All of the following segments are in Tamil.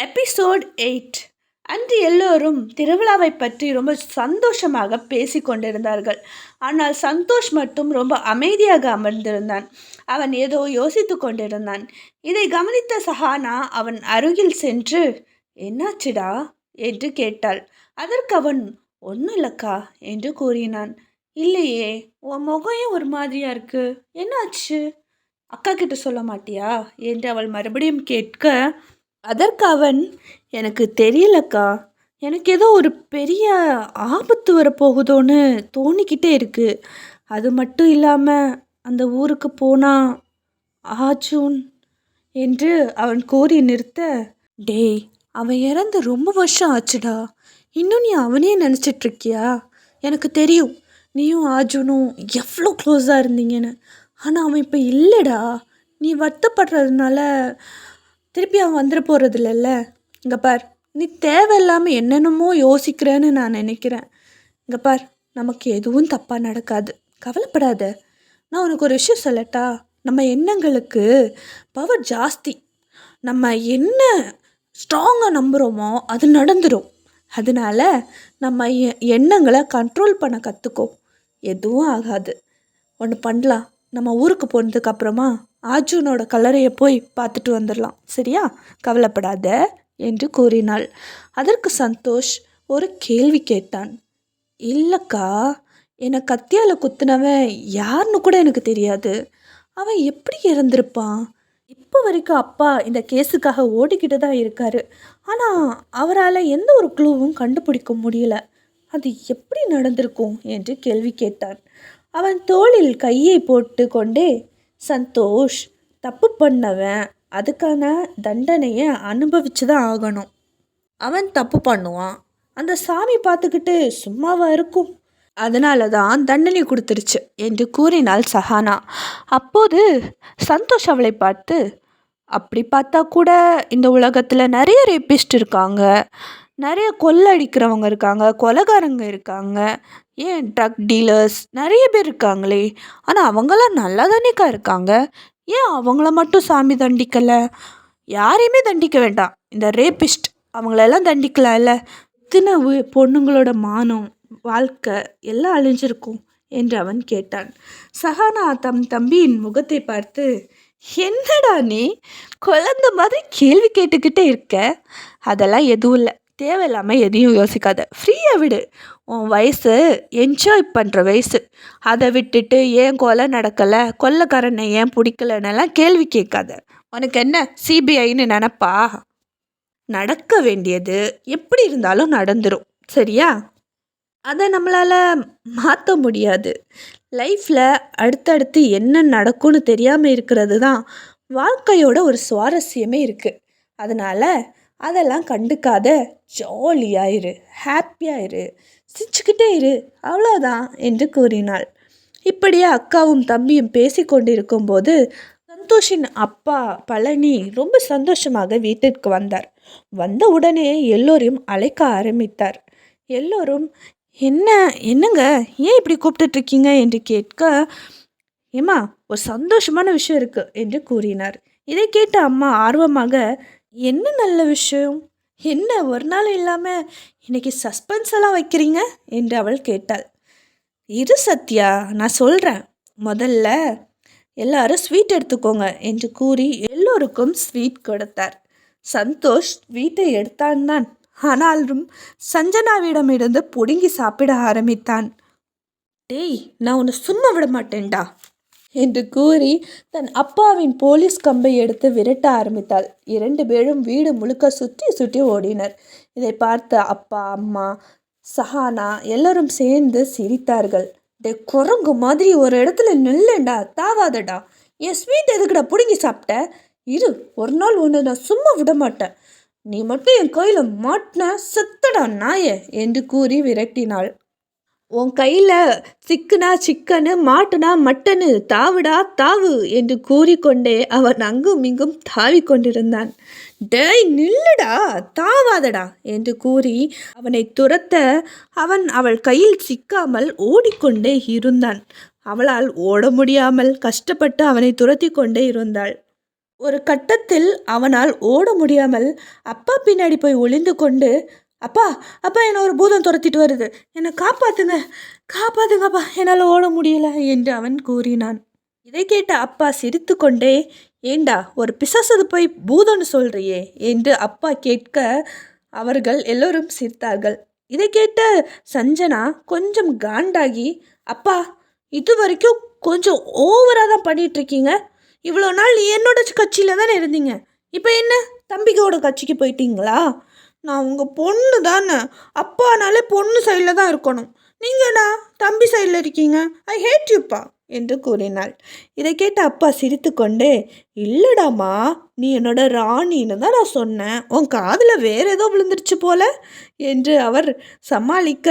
எபிசோட் எயிட் அன்று எல்லோரும் திருவிழாவை பற்றி ரொம்ப சந்தோஷமாக பேசி கொண்டிருந்தார்கள். ஆனால் சந்தோஷ் மட்டும் ரொம்ப அமைதியாக அமர்ந்திருந்தான். அவன் ஏதோ யோசித்து கொண்டிருந்தான். இதை கவனித்த சஹானா அவன் அருகில் சென்று என்னாச்சுடா? என்று கேட்டாள். அதற்கு அவன் ஒன்றும் இல்லக்கா என்று கூறினான். இல்லையே உன் முகம் ஒரு மாதிரியா இருக்கு? என்னாச்சு? அக்கா கிட்ட சொல்ல மாட்டியா? என்று அவள் மறுபடியும் கேட்க அதற்கு அவன் எனக்கு தெரியலக்கா. எனக்கு ஏதோ ஒரு பெரிய ஆபத்து வரப்போகுதோன்னு தோணிக்கிட்டே இருக்கு. அது மட்டும் இல்லாமல் அந்த ஊருக்கு போனால் ஆஜூன் என்று அவன் கூறி நிறுத்த டேய் அவன் இறந்து ரொம்ப வருஷம் ஆச்சுடா. இன்னும் நீ அவனே நினச்சிட்ருக்கியா எனக்கு தெரியும் நீயும் ஆஜுனும் எவ்வளோ க்ளோஸாக இருந்தீங்கன்னு. ஆனால் அவன் இப்போ இல்லைடா. நீ வருத்தப்படுறதுனால திருப்பி அவன் வந்துட போகிறது இல்லைல்ல இங்கே பார் நீ தேவையில்லாமல் என்னென்னமோ யோசிக்கிறேன்னு நான் நினைக்கிறேன். இங்கே பார் நமக்கு எதுவும் தப்பாக நடக்காது. கவலைப்படாத. நான் உனக்கு ஒரு விஷயம் சொல்லட்டா? நம்ம எண்ணங்களுக்கு பவர் ஜாஸ்தி. நம்ம என்ன ஸ்ட்ராங்காக நம்புகிறோமோ அது நடந்துடும் அதனால நம்ம எ- எண்ணங்களை கண்ட்ரோல் பண்ண கற்றுக்கோ எதுவும் ஆகாது. ஒன்று பண்ணலாம். நம்ம ஊருக்கு போனதுக்கு அப்புறமா ஆர்ஜுனோட கல்லறையை போய் பார்த்துட்டு வந்துடலாம் சரியா? கவலைப்படாத என்று கூறினாள். அதற்கு சந்தோஷ் ஒரு கேள்வி கேட்டான். இல்லைக்கா என்னை கத்தியால் குத்துனவன் யாருன்னு கூட எனக்கு தெரியாது. அவன் எப்படி இறந்திருப்பான்? இப்போ வரைக்கும் அப்பா இந்த கேஸுக்காக ஓடிக்கிட்டு தான் இருக்காரு. ஆனால் அவரால் எந்த ஒரு குழுவும் கண்டுபிடிக்க முடியல. அது எப்படி நடந்திருக்கும்? என்று கேள்வி கேட்டான். அவன் தோளில் கையை போட்டு கொண்டே சந்தோஷ் தப்பு பண்ணவன். அதுக்கான தண்டனையை அனுபவிச்சு தான் ஆகணும். அவன் தப்பு பண்ணுவான். அந்த சாமி பார்த்துக்கிட்டு சும்மாவா இருக்கும். அதனால தான் தண்டனை கொடுத்துருச்சு என்று கூறினாள் சஹானா. அப்போது சந்தோஷ் அவளை பார்த்து அப்படி பார்த்தா கூட இந்த உலகத்தில் நிறைய ரேபிஸ்ட் இருக்காங்க. நிறைய கொள்ளடிக்கிறவங்க இருக்காங்க கொலகாரங்க இருக்காங்க. ஏன் ட்ரக் டீலர்ஸ்? நிறைய பேர் இருக்காங்களே. ஆனால் அவங்களாம் நல்லா தானேக்கா இருக்காங்க. ஏன் அவங்கள மட்டும் சாமி தண்டிக்கலை? யாரையுமே தண்டிக்க வேண்டாம். இந்த ரேபிஸ்ட் அவங்களெல்லாம் தண்டிக்கலாம்ல. இத்தனை பொண்ணுங்களோட மானம் வாழ்க்கை எல்லாம் அழிஞ்சிருக்கும் என்று அவன் கேட்டான். சஹானா தம் தம்பியின் முகத்தை பார்த்து என்னடா நீ? குழந்த மாதிரி கேள்வி கேட்டுக்கிட்டே இருக்க? அதெல்லாம் எதுவும் இல்லை. தேவையில்லாமல் எதையும் யோசிக்காத. ஃப்ரீயாக விடு. உன் வயசு என்ஜாய் பண்ணுற வயசு. அதை விட்டுட்டு ஏன் கொலை நடக்கலை? கொல்லைக்காரனை ஏன் பிடிக்கலன்னெல்லாம் கேள்வி கேட்காத. உனக்கு என்ன? சிபிஐன்னு நினப்பா? நடக்க வேண்டியது எப்படி இருந்தாலும் நடந்துடும் சரியா? அதை நம்மளால் மாற்ற முடியாது. லைஃப்பில் அடுத்தடுத்து என்ன நடக்கும்னு தெரியாமல் இருக்கிறது தான் வாழ்க்கையோட ஒரு சுவாரஸ்யமே இருக்குது அதனால் அதெல்லாம் கண்டுக்காத. ஜாலியாக இரு ஹாப்பியாக இரு சிரிச்சுக்கிட்டே இரு அவ்வளோதான் என்று கூறினாள். இப்படியே அக்காவும் தம்பியும் பேசி கொண்டிருக்கும்போது சந்தோஷின் அப்பா பழனி ரொம்ப சந்தோஷமாக வீட்டிற்கு வந்தார். வந்த உடனே எல்லோரையும் அழைக்க ஆரம்பித்தார். எல்லோரும் என்ன என்னங்க? ஏன் இப்படி கூப்பிட்டுட்ருக்கீங்க? என்று கேட்க ஏம்மா ஒரு சந்தோஷமான விஷயம் இருக்குது என்று கூறினார். இதை கேட்ட அம்மா ஆர்வமாக என்ன நல்ல விஷயம்? என்ன ஒரு நாள் இல்லாமல் இன்னைக்கு சஸ்பென்ஸ் எல்லாம் வைக்கிறீங்க? என்று அவள் கேட்டாள். இரு சத்யா நான் சொல்கிறேன் முதல்ல எல்லாரும் ஸ்வீட் எடுத்துக்கோங்க என்று கூறி எல்லோருக்கும் ஸ்வீட் கொடுத்தார். சந்தோஷ் ஸ்வீட்டை எடுத்தான் தான். ஆனாலும் சஞ்சனாவிடமிருந்து பிடுங்கி சாப்பிட ஆரம்பித்தான். டேய் நான் உன்னை சும்மா விட மாட்டேன்டா. என்று கூறி தன் அப்பாவின் போலீஸ் கம்பை எடுத்து விரட்ட ஆரம்பித்தாள். இரண்டு பேரும் வீடு முழுக்க சுற்றி சுற்றி ஓடினர். இதை பார்த்த அப்பா அம்மா சஹானா எல்லாரும் சேர்ந்து சிரித்தார்கள். டே குரங்கு மாதிரி ஒரு இடத்துல நில்லண்டா தாவாதடா. என் ஸ்வீட் எதுக்குடா பிடுங்கி சாப்பிட்ட? இரு ஒரு நாள் உன்னை நான் சும்மா விட மாட்டேன். நீ மட்டும் என் கையில் மாட்டின செத்தடா நாயே என்று கூறி விரட்டினாள். உன் கையில் சிக்குனா சிக்கனு மாட்டுனா மட்டனு தாவுடா தாவு என்று கூறிக்கொண்டே அவன் அங்கும் இங்கும் தாவிக் கொண்டிருந்தான். டேய் நில்லுடா தாவாதடா என்று கூறி அவனை துரத்த அவன் அவள் கையில் சிக்காமல் ஓடிக்கொண்டே இருந்தான். அவளால் ஓட முடியாமல் கஷ்டப்பட்டு அவனை துரத்தி கொண்டே இருந்தாள். ஒரு கட்டத்தில் அவனால் ஓட முடியாமல் அப்பா பின்னாடி போய் ஒளிந்து கொண்டு அப்பா அப்பா என்னை ஒரு பூதம் துரத்திட்டு வருது. என்னை காப்பாத்துங்க. காப்பாத்துங்கப்பா. என்னால் ஓட முடியல என்று அவன் கூறினான். இதை கேட்ட அப்பா சிரித்துக்கொண்டே ஏண்டா ஒரு பிசாசது போய் பூதம்னு சொல்றியே? என்று அப்பா கேட்க அவர்கள் எல்லோரும் சிரித்தார்கள். இதை கேட்ட சஞ்சனா கொஞ்சம் காண்டாகி அப்பா இது வரைக்கும் கொஞ்சம் ஓவராக தான் பண்ணிட்டு இருக்கீங்க இவ்வளோ நாள் என்னோட கட்சியில் தானே இருந்தீங்க. இப்போ என்ன? தம்பிக்கோட கட்சிக்கு போயிட்டீங்களா? நான் உங்கள் பொண்ணு தானே. அப்பானாலே பொண்ணு சைடில் தான் இருக்கணும். நீங்கண்ணா தம்பி சைடில் இருக்கீங்க? ஐ ஹேட் யூப்பா என்று கூறினாள். இதை கேட்டு அப்பா சிரித்துக்கொண்டே இல்லைடாமா நீ என்னோட ராணின்னு தான் நான் சொன்னேன். உன் காதில் வேற ஏதோ விழுந்துருச்சு போல. என்று அவர் சமாளிக்க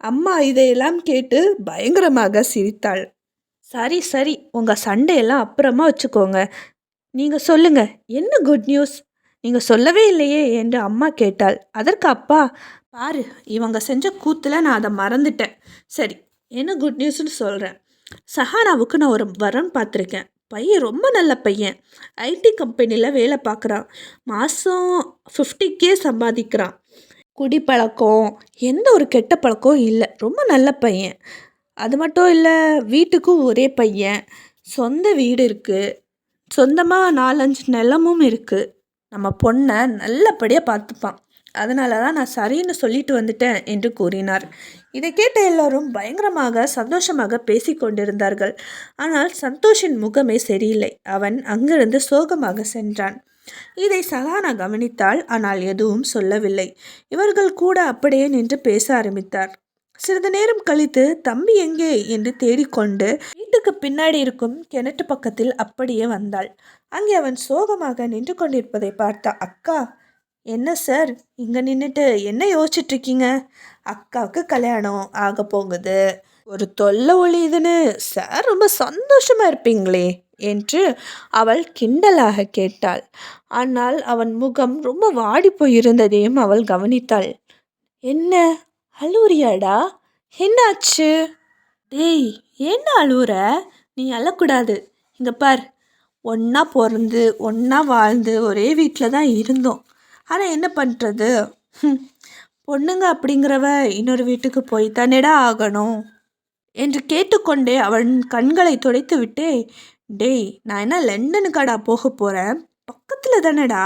அம்மா இதையெல்லாம் கேட்டு பயங்கரமாக சிரித்தாள். சரி சரி. உங்கள் சண்டையெல்லாம் அப்புறமா வச்சுக்கோங்க. நீங்கள் சொல்லுங்கள் என்ன குட் நியூஸ் நீங்கள் சொல்லவே இல்லையே என்று அம்மா கேட்டாள். அதற்கு அப்பா பாரு இவங்க செஞ்ச கூத்தில் நான் அதை மறந்துட்டேன். சரி என்ன குட் நியூஸ்னு சொல்கிறேன் சஹானாவுக்கு நான் ஒரு வரன் பார்த்துருக்கேன். பையன் ரொம்ப நல்ல பையன். ஐடி கம்பெனியில் வேலை பார்க்குறான். மாதம் ஃபிஃப்டி கே சம்பாதிக்கிறான். குடிப்பழக்கம் எந்த ஒரு கெட்ட பழக்கம் இல்லை. ரொம்ப நல்ல பையன். அது மட்டும் இல்லை வீட்டுக்கும் ஒரே பையன். சொந்த வீடு இருக்குது சொந்தமாக நாலஞ்சு நிலமும் இருக்குது நம்ம பொண்ணை நல்லபடியாக பார்த்துப்பான். அதனால தான் நான் சரின்னு சொல்லிட்டு வந்துட்டேன் என்று கூறினார். இதை கேட்ட எல்லோரும் பயங்கரமாக சந்தோஷமாக பேசிக்கொண்டிருந்தார்கள் ஆனால் சந்தோஷின் முகமே சரியில்லை. அவன் அங்கிருந்து சோகமாக சென்றான். இதை சகானா கவனித்தாள். ஆனால் எதுவும் சொல்லவில்லை. இவர்கள் கூட அப்படியே நின்று பேச ஆரம்பித்தார். சிறிது நேரம் கழித்து தம்பி எங்கே? என்று தேடிக்கொண்டு வீட்டுக்கு பின்னாடி இருக்கும் கிணற்று பக்கத்தில் அப்படியே வந்தாள். அங்கே அவன் சோகமாக நின்று கொண்டிருப்பதை பார்த்த அக்கா என்ன சார் இங்கே நின்றுட்டு என்ன யோசிச்சுட்டு இருக்கீங்க? அக்காவுக்கு கல்யாணம் ஆக போகுது. ஒரு தொல்லை ஒளியுதுன்னு சார் ரொம்ப சந்தோஷமா இருப்பீங்களே என்று அவள் கிண்டலாக கேட்டாள். ஆனால் அவன் முகம் ரொம்ப வாடி போயிருந்ததையும் அவள் கவனித்தாள். என்ன? அலூரியாடா என்னாச்சு? டேய் ஏன்னா அழுவுற? நீ அழக்கூடாது. இங்கே பார். ஒன்றா பிறந்து ஒன்றா வாழ்ந்து ஒரே வீட்டில் தான் இருந்தோம். ஆனால் என்ன பண்ணுறது பொண்ணுங்க அப்படிங்கிறவ இன்னொரு வீட்டுக்கு போய் தானேடா ஆகணும்? என்று கேட்டுக்கொண்டே அவன் கண்களை துடைத்து விட்டே டேய் நான் என்ன லண்டனுக்காடா போக போகிறேன் பக்கத்தில் தானேடா?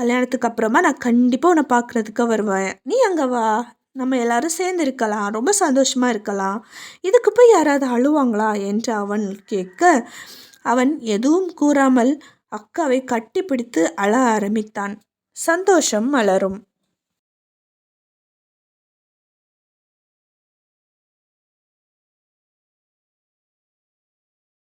கல்யாணத்துக்கு அப்புறமா நான் கண்டிப்பாக உன்னை பார்க்குறதுக்கு வருவேன். நீ அங்கே வா. நம்ம எல்லாரும் சேர்ந்து இருக்கலாம். ரொம்ப சந்தோஷமாக இருக்கலாம். இதுக்கு போய் யாராவது அழுவாங்களா? என்று அவன் கேட்க அவன் எதுவும் கூறாமல் அக்காவை கட்டிப்பிடித்து அழ ஆரம்பித்தான். சந்தோஷம் மலரும்.